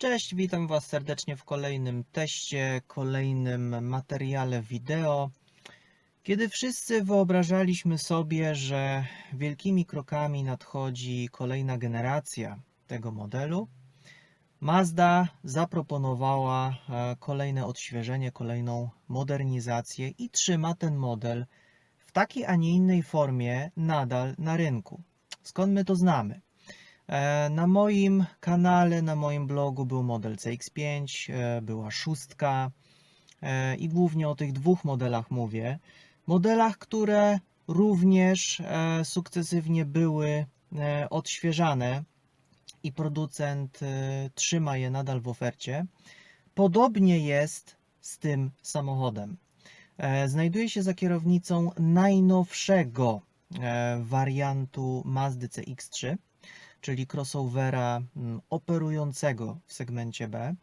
Cześć, witam Was serdecznie w kolejnym teście, kolejnym materiale wideo. Kiedy wszyscy wyobrażaliśmy sobie, że wielkimi krokami nadchodzi kolejna generacja tego modelu, Mazda zaproponowała e, kolejne odświeżenie, kolejną modernizację i trzyma ten model w takiej, a nie innej formie nadal na rynku. Skąd my to znamy? E, Na moim kanale, na moim blogu był model CX5, e, była szóstka e, i głównie o tych dwóch modelach mówię. Modelach, które również sukcesywnie były odświeżane i producent trzyma je nadal w ofercie. Podobnie jest z tym samochodem. Znajduje się za kierownicą najnowszego wariantu Mazdy CX3 czyli crossovera mm, operującego w segmencie B.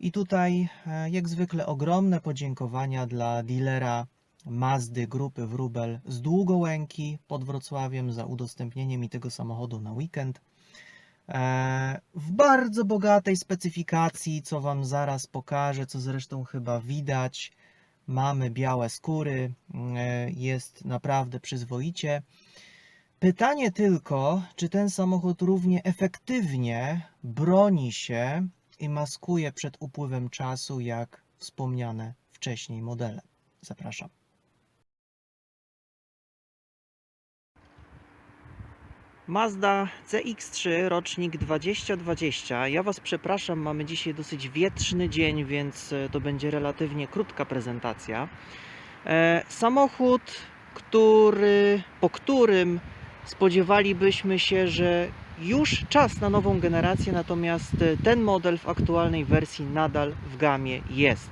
I tutaj, e, jak zwykle, ogromne podziękowania dla dealera Mazdy grupy Wrubel z Długołęki pod Wrocławiem za udostępnienie mi tego samochodu na weekend. E, W bardzo bogatej specyfikacji, co Wam zaraz pokażę, co zresztą chyba widać. Mamy białe skóry, mm, e, jest naprawdę przyzwoicie. Pytanie tylko, czy ten samochód równie efektywnie broni się i maskuje przed upływem czasu, jak wspomniane wcześniej modele. Zapraszam. Mazda CX-3, rocznik 2020. Ja Was przepraszam, mamy dzisiaj dosyć wietrzny dzień, więc e, to będzie relatywnie krótka prezentacja. E, samochód, który, po którym spodziewalibyśmy się, że już czas na nową generację, natomiast e, ten model w aktualnej wersji nadal w gamie jest.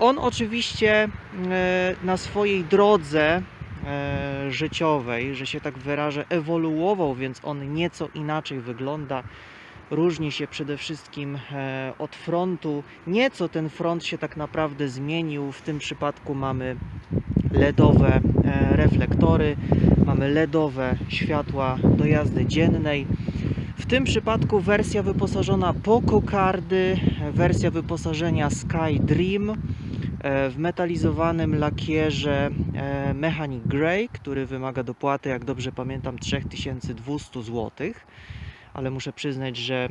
On oczywiście e, na swojej drodze e, życiowej, że się tak wyrażę, ewoluował, więc on nieco inaczej wygląda. Różni się przede wszystkim e, od frontu. Nieco ten front się tak naprawdę zmienił. W tym przypadku mamy LEDowe e, reflektory, mamy LEDowe światła do jazdy dziennej. W tym przypadku wersja wyposażona po kokardy, wersja wyposażenia Sky Dream e, w metalizowanym lakierze Mechanic Grey, który wymaga dopłaty, jak dobrze pamiętam, 3200 zł. Ale muszę przyznać, że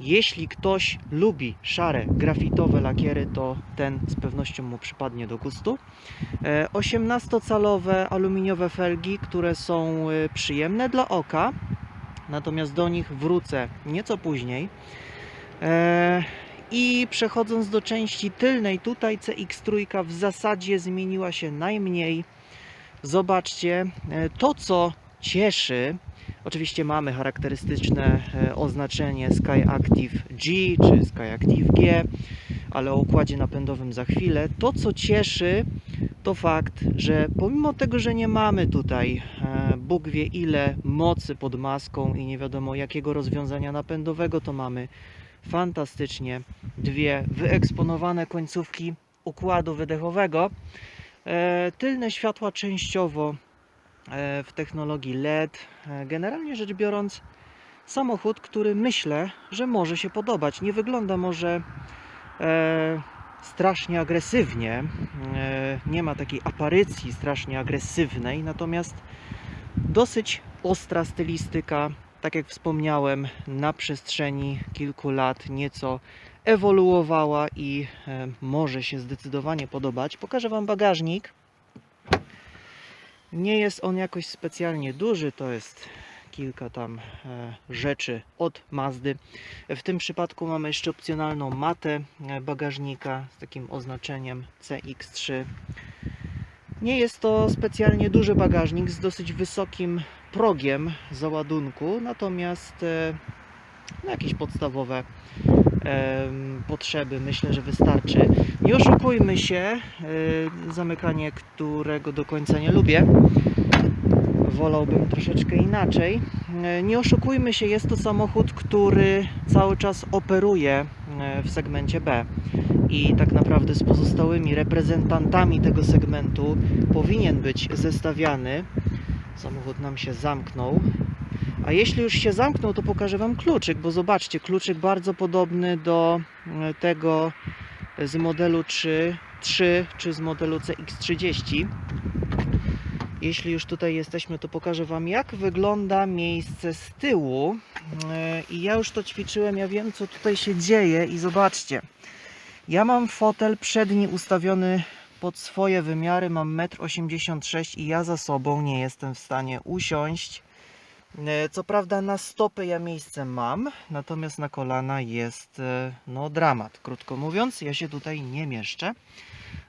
jeśli ktoś lubi szare, grafitowe lakiery, to ten z pewnością mu przypadnie do gustu. E, 18-calowe aluminiowe felgi, które są e, przyjemne dla oka, natomiast do nich wrócę nieco później. E, I przechodząc do części tylnej, tutaj CX3 w zasadzie zmieniła się najmniej. Zobaczcie, e, to co cieszy, oczywiście mamy charakterystyczne e, oznaczenie Sky Active G czy Sky Active G, ale o układzie napędowym za chwilę. To co cieszy, to fakt, że pomimo tego, że nie mamy tutaj e, Bóg wie ile mocy pod maską i nie wiadomo jakiego rozwiązania napędowego, to mamy fantastycznie dwie wyeksponowane końcówki układu wydechowego. E, Tylne światła częściowo w technologii LED. E, Generalnie rzecz biorąc, samochód, który myślę, że może się podobać. Nie wygląda może e, strasznie agresywnie, e, nie ma takiej aparycji strasznie agresywnej, natomiast dosyć ostra stylistyka, tak jak wspomniałem, na przestrzeni kilku lat nieco ewoluowała i e, może się zdecydowanie podobać. Pokażę Wam bagażnik. Nie jest on jakoś specjalnie duży, to jest kilka tam e, rzeczy od Mazdy. W tym przypadku mamy jeszcze opcjonalną matę e, bagażnika z takim oznaczeniem CX3. Nie jest to specjalnie duży bagażnik z dosyć wysokim progiem załadunku, natomiast e, na jakieś podstawowe potrzeby myślę, że wystarczy. Nie oszukujmy się, zamykanie którego do końca nie lubię. Wolałbym troszeczkę inaczej. Nie oszukujmy się, jest to samochód, który cały czas operuje w segmencie B i tak naprawdę z pozostałymi reprezentantami tego segmentu powinien być zestawiany. Samochód nam się zamknął, A jeśli już się zamknął, to pokażę Wam kluczyk, bo zobaczcie, kluczyk bardzo podobny do e, tego z modelu 3, 3 czy z modelu CX30. Jeśli już tutaj jesteśmy, to pokażę Wam, jak wygląda miejsce z tyłu. E, I ja już to ćwiczyłem, ja wiem, co tutaj się dzieje. I zobaczcie, ja mam fotel przedni ustawiony pod swoje wymiary, mam 1,86 m i ja za sobą nie jestem w stanie usiąść. E, Co prawda na stopy ja miejsce mam, natomiast na kolana jest e, no dramat. Krótko mówiąc, ja się tutaj nie mieszczę.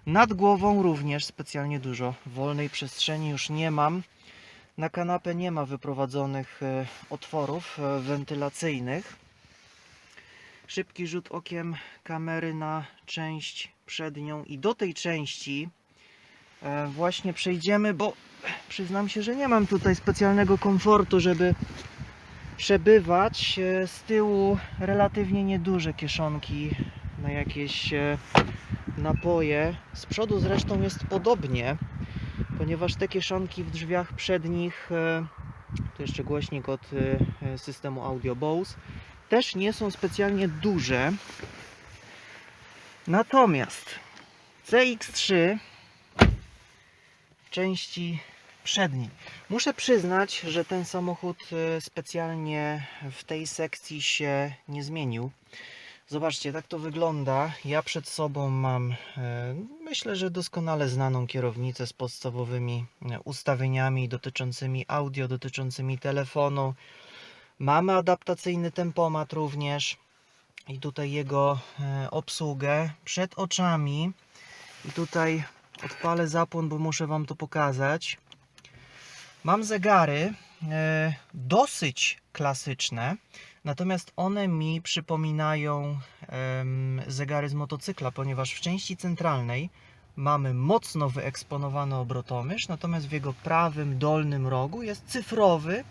Nad głową również specjalnie dużo wolnej przestrzeni już nie mam. Na kanapę nie ma wyprowadzonych e, otworów wentylacyjnych. Szybki rzut okiem kamery na część przednią i do tej części właśnie przejdziemy, bo przyznam się, że nie mam tutaj specjalnego komfortu, żeby przebywać. E, Z tyłu relatywnie nieduże kieszonki na jakieś e, napoje. Z przodu zresztą jest podobnie, ponieważ te kieszonki w drzwiach przednich, e, to jeszcze głośnik od systemu Audio Bose, też nie są specjalnie duże. Natomiast CX3 części przedniej. Muszę przyznać, że ten samochód e, specjalnie w tej sekcji się nie zmienił. Zobaczcie, tak to wygląda. Ja przed sobą mam, e, myślę, że doskonale znaną kierownicę z podstawowymi e, ustawieniami dotyczącymi audio, dotyczącymi telefonu. Mamy adaptacyjny tempomat również i tutaj jego obsługę przed oczami. I tutaj odpalę zapłon, bo muszę Wam to pokazać. Mam zegary e, dosyć klasyczne, natomiast one mi przypominają em, zegary z motocykla, ponieważ w części centralnej mamy mocno wyeksponowany obrotomierz, natomiast w jego prawym dolnym rogu jest cyfrowy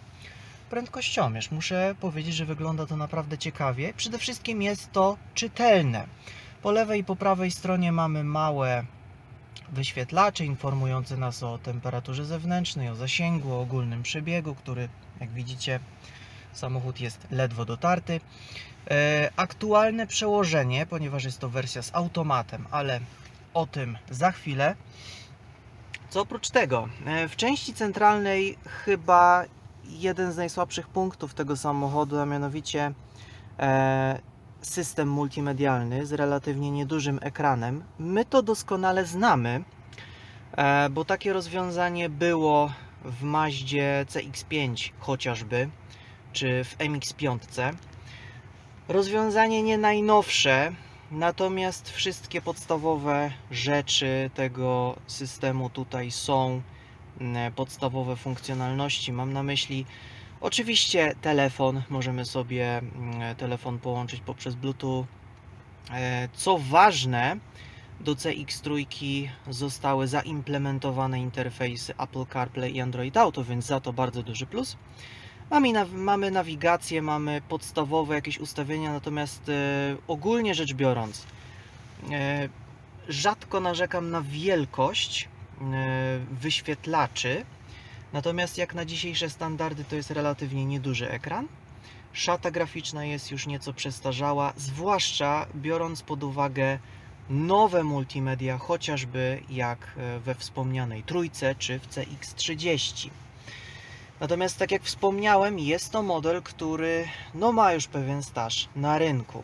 prędkościomierz. Muszę powiedzieć, że wygląda to naprawdę ciekawie. Przede wszystkim jest to czytelne. Po lewej i po prawej stronie mamy małe wyświetlacze informujące nas o temperaturze zewnętrznej, o zasięgu, o ogólnym przebiegu, który jak widzicie samochód jest ledwo dotarty. E, Aktualne przełożenie, ponieważ jest to wersja z automatem, ale o tym za chwilę. Co oprócz tego, e, w części centralnej chyba jeden z najsłabszych punktów tego samochodu, a mianowicie e, system multimedialny z relatywnie niedużym ekranem. My to doskonale znamy, e, bo takie rozwiązanie było w Maździe CX5 chociażby, czy w MX5. Rozwiązanie nie najnowsze, natomiast wszystkie podstawowe rzeczy tego systemu tutaj są, mm, podstawowe funkcjonalności. Mam na myśli Oczywiście telefon, możemy sobie mm, telefon połączyć poprzez Bluetooth. E, Co ważne, do CX3 zostały zaimplementowane interfejsy Apple CarPlay i Android Auto, więc za to bardzo duży plus. Mamy, naw- mamy nawigację, mamy podstawowe jakieś ustawienia, natomiast e, ogólnie rzecz biorąc, e, rzadko narzekam na wielkość wyświetlaczy. Natomiast jak na dzisiejsze standardy to jest relatywnie nieduży ekran. Szata graficzna jest już nieco przestarzała, zwłaszcza biorąc pod uwagę nowe multimedia, chociażby jak e, we wspomnianej trójce czy w CX30. Natomiast tak jak wspomniałem, jest to model, który no, ma już pewien staż na rynku.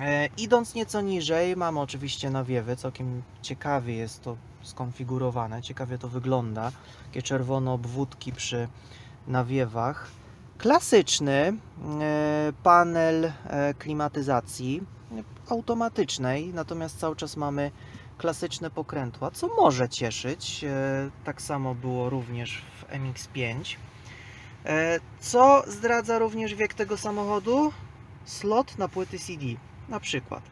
E, idąc nieco niżej, mamy oczywiście nawiewy, całkiem ciekawie jest to skonfigurowane, ciekawie to wygląda. Takie czerwone obwódki przy nawiewach. Klasyczny e, panel e, klimatyzacji automatycznej, natomiast cały czas mamy klasyczne pokrętła, co może cieszyć. E, Tak samo było również w MX5. E, Co zdradza również wiek tego samochodu? Slot na płyty CD, na przykład.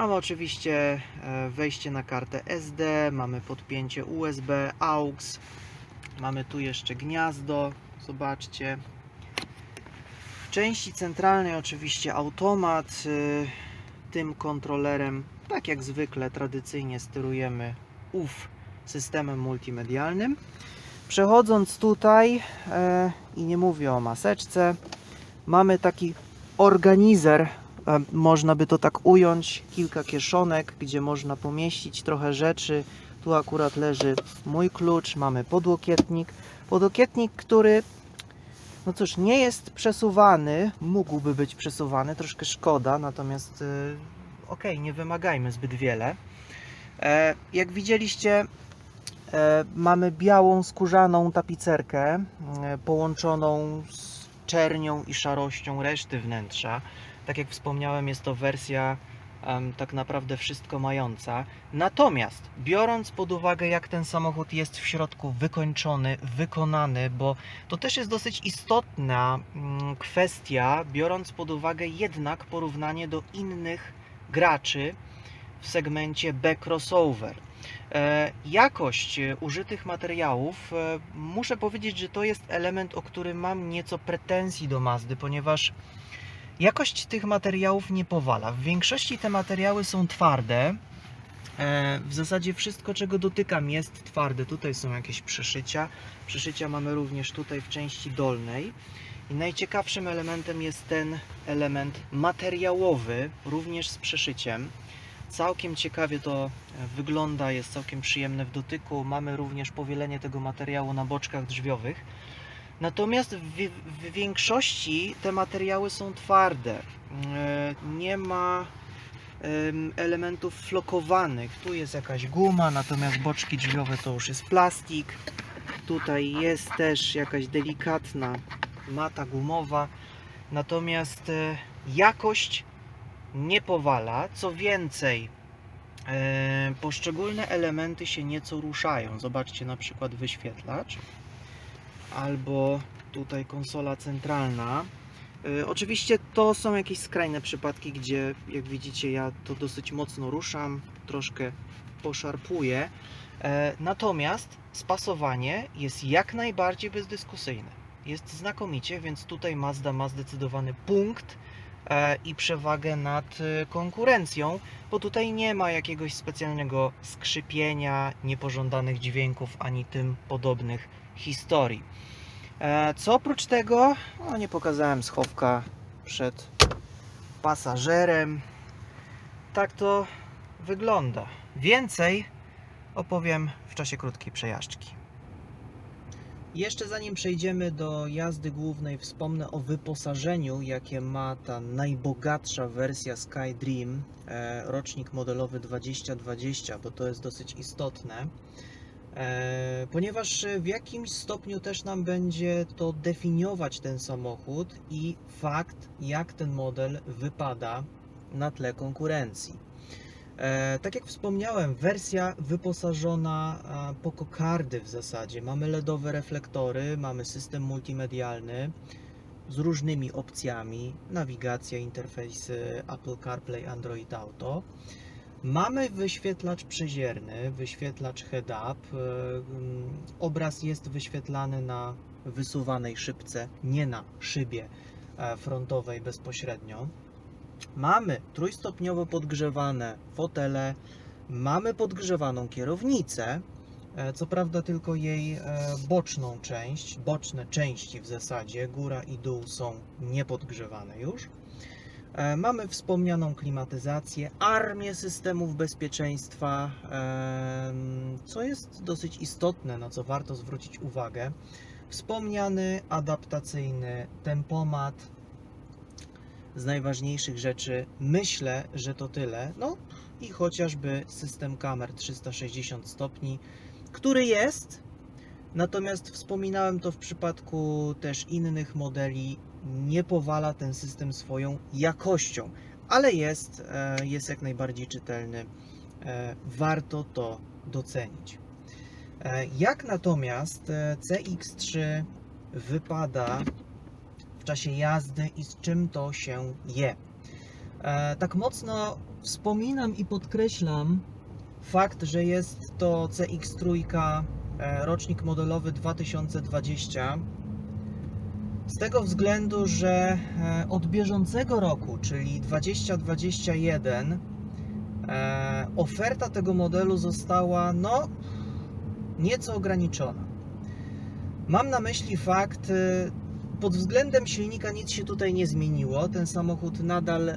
Mamy oczywiście e, wejście na kartę SD, mamy podpięcie USB, AUX, mamy tu jeszcze gniazdo, zobaczcie. W części centralnej oczywiście automat. y, Tym kontrolerem, tak jak zwykle, tradycyjnie sterujemy UF systemem multimedialnym. Przechodząc tutaj, e, i nie mówię o maseczce, mamy taki organizer, można by to tak ująć, kilka kieszonek, gdzie można pomieścić trochę rzeczy. Tu akurat leży mój klucz, mamy podłokietnik. Podłokietnik, który, no cóż, nie jest przesuwany, mógłby być przesuwany, troszkę szkoda, natomiast e, okej, nie wymagajmy zbyt wiele. E, jak widzieliście, e, mamy białą skórzaną tapicerkę e, połączoną z czernią i szarością reszty wnętrza. Tak jak wspomniałem, jest to wersja em, tak naprawdę wszystko mająca. Natomiast biorąc pod uwagę, jak ten samochód jest w środku wykończony, wykonany, bo to też jest dosyć istotna mm, kwestia, biorąc pod uwagę jednak porównanie do innych graczy w segmencie B-crossover. E, Jakość e, użytych materiałów, e, muszę powiedzieć, że to jest element, o który mam nieco pretensji do Mazdy, ponieważ jakość tych materiałów nie powala. W większości te materiały są twarde. E, W zasadzie wszystko, czego dotykam, jest twarde. Tutaj są jakieś przeszycia. Przeszycia mamy również tutaj w części dolnej. I najciekawszym elementem jest ten element materiałowy, również z przeszyciem. Całkiem ciekawie to e, wygląda, jest całkiem przyjemne w dotyku. Mamy również powielenie tego materiału na boczkach drzwiowych. Natomiast w, w większości te materiały są twarde. E, Nie ma em, elementów flokowanych. Tu jest jakaś guma, natomiast boczki drzwiowe to już jest plastik. Tutaj jest też jakaś delikatna mata gumowa. Natomiast e, jakość nie powala. Co więcej, e, poszczególne elementy się nieco ruszają. Zobaczcie na przykład wyświetlacz albo tutaj konsola centralna. E, Oczywiście to są jakieś skrajne przypadki, gdzie jak widzicie ja to dosyć mocno ruszam, troszkę poszarpuję. E, Natomiast spasowanie jest jak najbardziej bezdyskusyjne. Jest znakomicie, więc tutaj Mazda ma zdecydowany punkt e, i przewagę nad e, konkurencją, bo tutaj nie ma jakiegoś specjalnego skrzypienia, niepożądanych dźwięków ani tym podobnych historii. E, Co oprócz tego, no nie pokazałem schowka przed pasażerem. Tak to wygląda. Więcej opowiem w czasie krótkiej przejażdżki. Jeszcze zanim przejdziemy do jazdy głównej, wspomnę o wyposażeniu, jakie ma ta najbogatsza wersja SkyDream, e, rocznik modelowy 2020, bo to jest dosyć istotne, ponieważ w jakimś stopniu też nam będzie to definiować ten samochód i fakt, jak ten model wypada na tle konkurencji. E, tak jak wspomniałem, wersja wyposażona po kokardy w zasadzie. Mamy LEDowe reflektory, mamy system multimedialny z różnymi opcjami, nawigacja, interfejsy Apple CarPlay, Android Auto. Mamy wyświetlacz przezierny, wyświetlacz head-up. e, mm, Obraz jest wyświetlany na wysuwanej szybce, nie na szybie e, frontowej bezpośrednio. Mamy trójstopniowo podgrzewane fotele, mamy podgrzewaną kierownicę, e, co prawda tylko jej boczną część, boczne części w zasadzie, góra i dół są niepodgrzewane już. E, Mamy wspomnianą klimatyzację, armię systemów bezpieczeństwa, co jest dosyć istotne, na co warto zwrócić uwagę. Wspomniany adaptacyjny tempomat, z najważniejszych rzeczy myślę, że to tyle. No i chociażby system kamer 360 stopni, który jest. Natomiast wspominałem to w przypadku też innych modeli, nie powala ten system swoją jakością, ale jest, e, jest jak najbardziej czytelny. E, Warto to docenić. E, Jak natomiast e, CX3 wypada w czasie jazdy i z czym to się je. Tak mocno wspominam i podkreślam fakt, że jest to CX3 e, rocznik modelowy 2020. Z tego względu, że e, od bieżącego roku, czyli 2021, e, oferta tego modelu została no nieco ograniczona. Mam na myśli fakt, y, pod względem silnika nic się tutaj nie zmieniło. Ten samochód nadal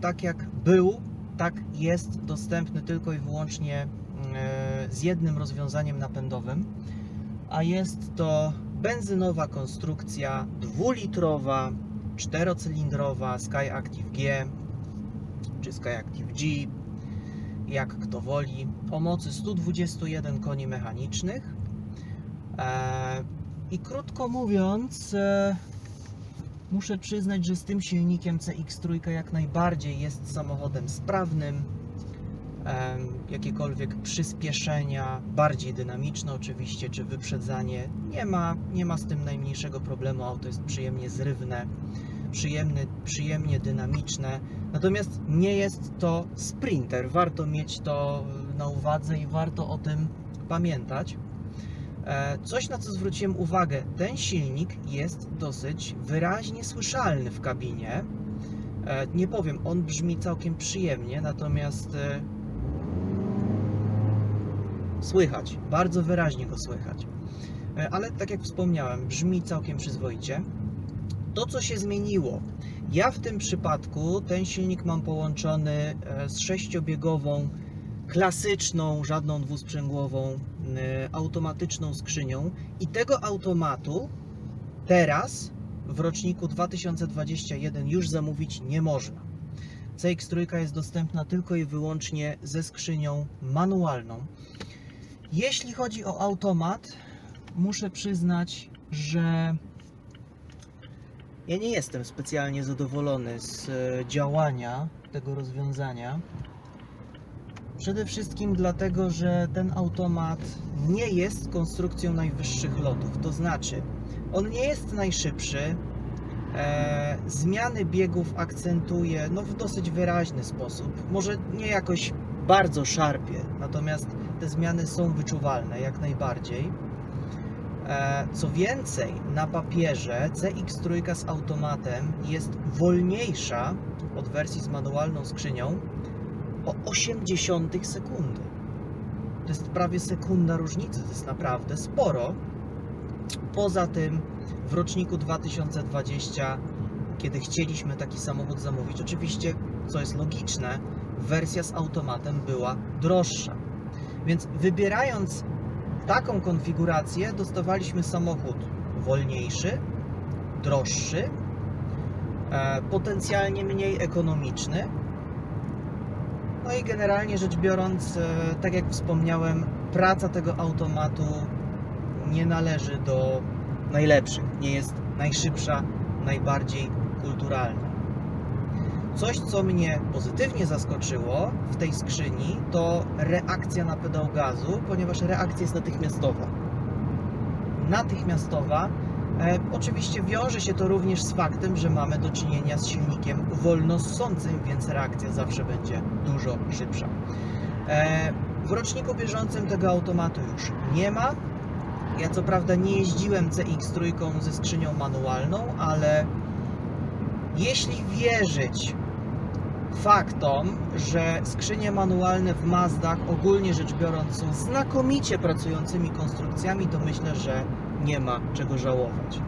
tak jak był, tak jest dostępny tylko i wyłącznie e, z jednym rozwiązaniem napędowym, a jest to benzynowa konstrukcja dwulitrowa, czterocylindrowa Sky Active G czy Sky Active G, jak kto woli, o mocy 121 koni mechanicznych. E, I krótko mówiąc, e, muszę przyznać, że z tym silnikiem CX3 jak najbardziej jest samochodem sprawnym. Jakiekolwiek przyspieszenia, bardziej dynamiczne oczywiście, czy wyprzedzanie, nie ma, nie ma z tym najmniejszego problemu. Auto jest przyjemnie zrywne, przyjemny, przyjemnie dynamiczne. Natomiast nie jest to sprinter. Warto mieć to na uwadze i warto o tym pamiętać. E, Coś na co zwróciłem uwagę, ten silnik jest dosyć wyraźnie słyszalny w kabinie. E, Nie powiem, on brzmi całkiem przyjemnie, natomiast e, słychać, bardzo wyraźnie go słychać. E, Ale tak jak wspomniałem, brzmi całkiem przyzwoicie. To, co się zmieniło, ja w tym przypadku ten silnik mam połączony e, z sześciobiegową, klasyczną, żadną dwusprzęgłową, e, automatyczną skrzynią i tego automatu teraz w roczniku 2021 już zamówić nie można. CX3 jest dostępna tylko i wyłącznie ze skrzynią manualną. Jeśli chodzi o automat, muszę przyznać, że ja nie jestem specjalnie zadowolony z e, działania tego rozwiązania. Przede wszystkim dlatego, że ten automat nie jest konstrukcją najwyższych lotów. To znaczy, on nie jest najszybszy. E, zmiany biegów akcentuje no, w dosyć wyraźny sposób. Może nie jakoś bardzo szarpie, natomiast te zmiany są wyczuwalne jak najbardziej. E, Co więcej, na papierze CX3 z automatem jest wolniejsza od wersji z manualną skrzynią o 0,8 sekundy. To jest prawie sekunda różnicy, to jest naprawdę sporo. Poza tym w roczniku 2020, kiedy chcieliśmy taki samochód zamówić, oczywiście, co jest logiczne, wersja z automatem była droższa. Więc wybierając taką konfigurację dostawaliśmy samochód wolniejszy, droższy, e, potencjalnie mniej ekonomiczny. No i generalnie rzecz biorąc, e, tak jak wspomniałem, praca tego automatu nie należy do najlepszych, nie jest najszybsza, najbardziej kulturalna. Coś, co mnie pozytywnie zaskoczyło w tej skrzyni, to reakcja na pedał gazu, ponieważ reakcja jest natychmiastowa. Natychmiastowa. E, oczywiście wiąże się to również z faktem, że mamy do czynienia z silnikiem wolnossącym, więc reakcja zawsze będzie dużo szybsza. E, w roczniku bieżącym tego automatu już nie ma. Ja co prawda nie jeździłem CX3 ze skrzynią manualną, ale jeśli wierzyć faktom, że skrzynie manualne w Mazdach ogólnie rzecz biorąc są znakomicie pracującymi konstrukcjami, to myślę, że nie ma czego żałować.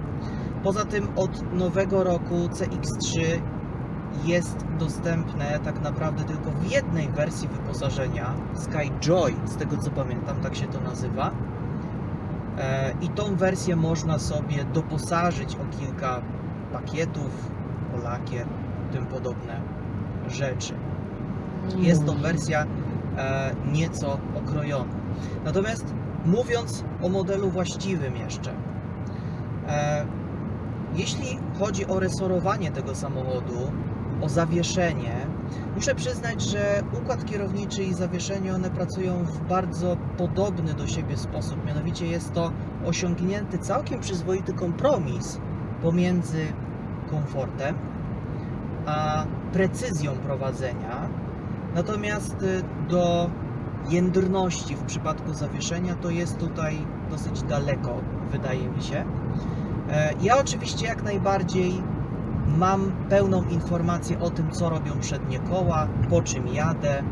Poza tym od nowego roku CX3 jest dostępne tak naprawdę tylko w jednej wersji wyposażenia Skyjoy, z tego co pamiętam, tak się to nazywa. E, I tą wersję można sobie doposażyć o kilka pakietów, o lakier, tym podobne rzeczy. Jest to wersja e, nieco okrojona. Natomiast mówiąc o modelu właściwym jeszcze, e, jeśli chodzi o resorowanie tego samochodu, o zawieszenie, muszę przyznać, że układ kierowniczy i zawieszenie one pracują w bardzo podobny do siebie sposób. Mianowicie jest to osiągnięty całkiem przyzwoity kompromis pomiędzy komfortem a precyzją prowadzenia. Natomiast y, do jędrności w przypadku zawieszenia to jest tutaj dosyć daleko, wydaje mi się. E, Ja oczywiście jak najbardziej mam pełną informację o tym, co robią przednie koła, po czym jadę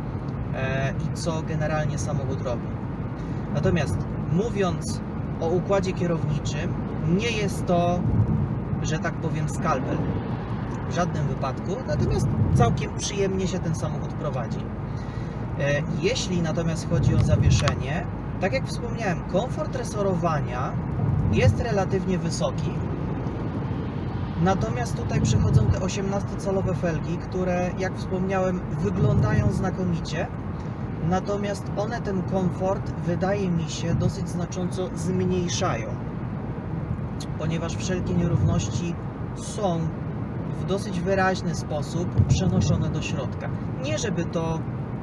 e, i co generalnie samochód robi. Natomiast mówiąc o układzie kierowniczym. Nie jest to, że tak powiem, skalpel. W żadnym wypadku. Natomiast całkiem przyjemnie się ten samochód prowadzi. E, Jeśli natomiast chodzi o zawieszenie, tak jak wspomniałem, komfort resorowania jest relatywnie wysoki. Natomiast tutaj przychodzą te 18-calowe felgi, które, jak wspomniałem, wyglądają znakomicie. Natomiast one ten komfort, wydaje mi się, dosyć znacząco zmniejszają, ponieważ wszelkie nierówności są w dosyć wyraźny sposób przenoszone do środka. Nie żeby to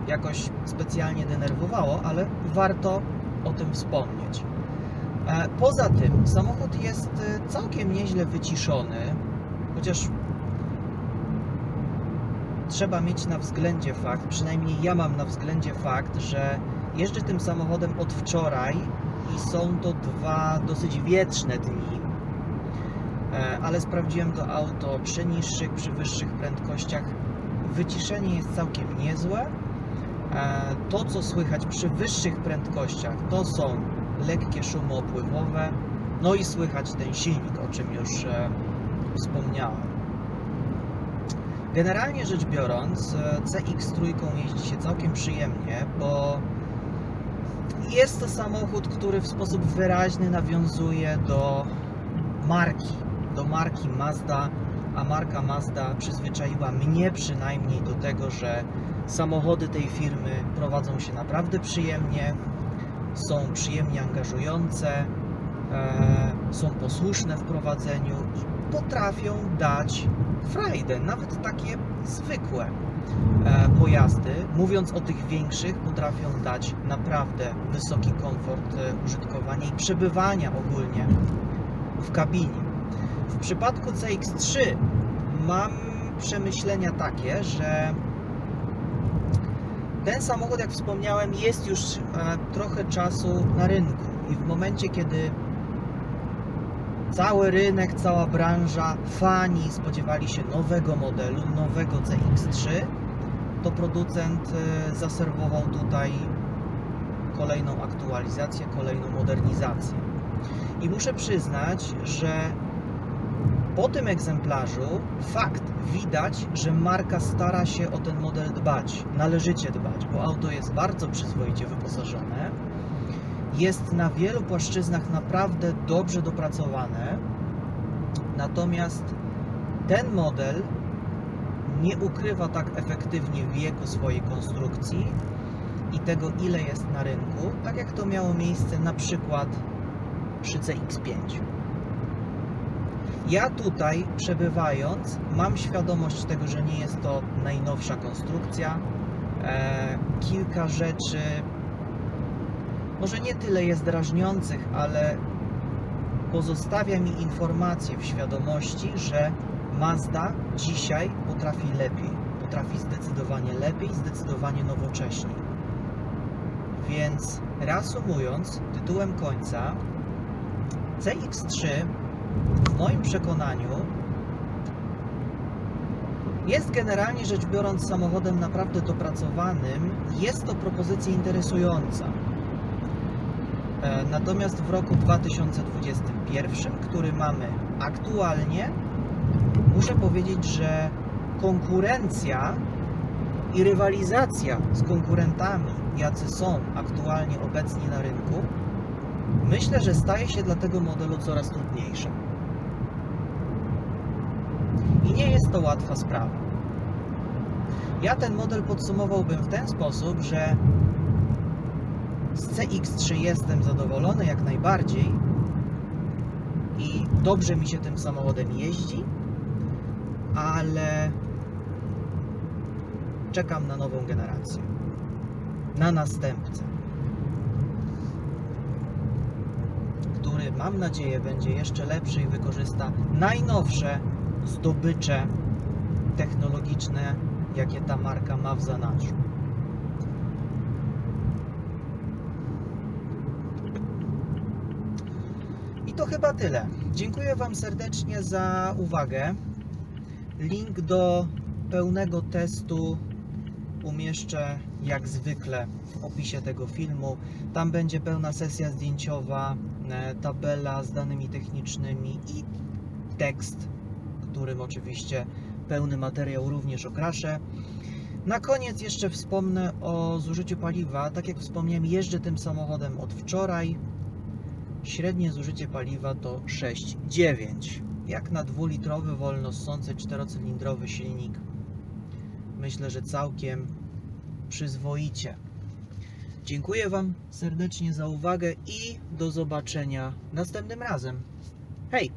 jakoś specjalnie denerwowało, ale warto o tym wspomnieć. E, Poza tym samochód jest e, całkiem nieźle wyciszony, chociaż trzeba mieć na względzie fakt, przynajmniej ja mam na względzie fakt, że jeżdżę tym samochodem od wczoraj i są to dwa dosyć wietrzne dni. E, Ale sprawdziłem to auto przy niższych, przy wyższych prędkościach. Wyciszenie jest całkiem niezłe. E, To, co słychać przy wyższych prędkościach, to są lekkie szumy opływowe, no i słychać ten silnik, o czym już e, wspomniałem. Generalnie rzecz biorąc, e, CX-3 jeździ się całkiem przyjemnie, bo jest to samochód, który w sposób wyraźny nawiązuje do marki, do marki Mazda, a marka Mazda przyzwyczaiła mnie przynajmniej do tego, że samochody tej firmy prowadzą się naprawdę przyjemnie, są przyjemnie angażujące, e, są posłuszne w prowadzeniu i potrafią dać frajdę, nawet takie zwykłe e, pojazdy, mówiąc o tych większych, potrafią dać naprawdę wysoki komfort e, użytkowania i przebywania ogólnie w kabinie. W przypadku CX-3 mam przemyślenia takie, że ten samochód, jak wspomniałem, jest już e, trochę czasu na rynku i w momencie, kiedy cały rynek, cała branża, fani spodziewali się nowego modelu, nowego CX-3, to producent e, zaserwował tutaj kolejną aktualizację, kolejną modernizację. I muszę przyznać, że po tym egzemplarzu fakt widać, że marka stara się o ten model dbać, należycie dbać, bo auto jest bardzo przyzwoicie wyposażone, jest na wielu płaszczyznach naprawdę dobrze dopracowane, natomiast ten model nie ukrywa tak efektywnie wieku swojej konstrukcji i tego, ile jest na rynku, tak jak to miało miejsce na przykład przy CX-5. Ja tutaj przebywając mam świadomość tego, że nie jest to najnowsza konstrukcja. E, kilka rzeczy, może nie tyle jest drażniących, ale pozostawia mi informację w świadomości, że Mazda dzisiaj potrafi lepiej. Potrafi zdecydowanie lepiej, zdecydowanie nowocześniej. Więc reasumując, tytułem końca, CX-3 w moim przekonaniu jest generalnie rzecz biorąc samochodem naprawdę dopracowanym. Jest to propozycja interesująca. E, Natomiast w roku 2021, który mamy aktualnie, muszę powiedzieć, że konkurencja i rywalizacja z konkurentami, jacy są aktualnie obecni na rynku, myślę, że staje się dla tego modelu coraz trudniejsza. I nie jest to łatwa sprawa. Ja ten model podsumowałbym w ten sposób, że z CX3 jestem zadowolony jak najbardziej i dobrze mi się tym samochodem jeździ, ale czekam na nową generację, na następcę, który mam nadzieję będzie jeszcze lepszy i wykorzysta najnowsze zdobycze technologiczne, jakie ta marka ma w zanadrzu. I to chyba tyle. Dziękuję Wam serdecznie za uwagę. Link do pełnego testu umieszczę jak zwykle w opisie tego filmu. Tam będzie pełna sesja zdjęciowa tabela z danymi technicznymi i tekst, którym oczywiście pełny materiał również okraszę. Na koniec jeszcze wspomnę o zużyciu paliwa. Tak jak wspomniałem, jeżdżę tym samochodem od wczoraj. Średnie zużycie paliwa to 6,9. Jak na dwulitrowy wolno ssący czterocylindrowy silnik, myślę, że całkiem przyzwoicie. Dziękuję Wam serdecznie za uwagę i do zobaczenia następnym razem. Hej!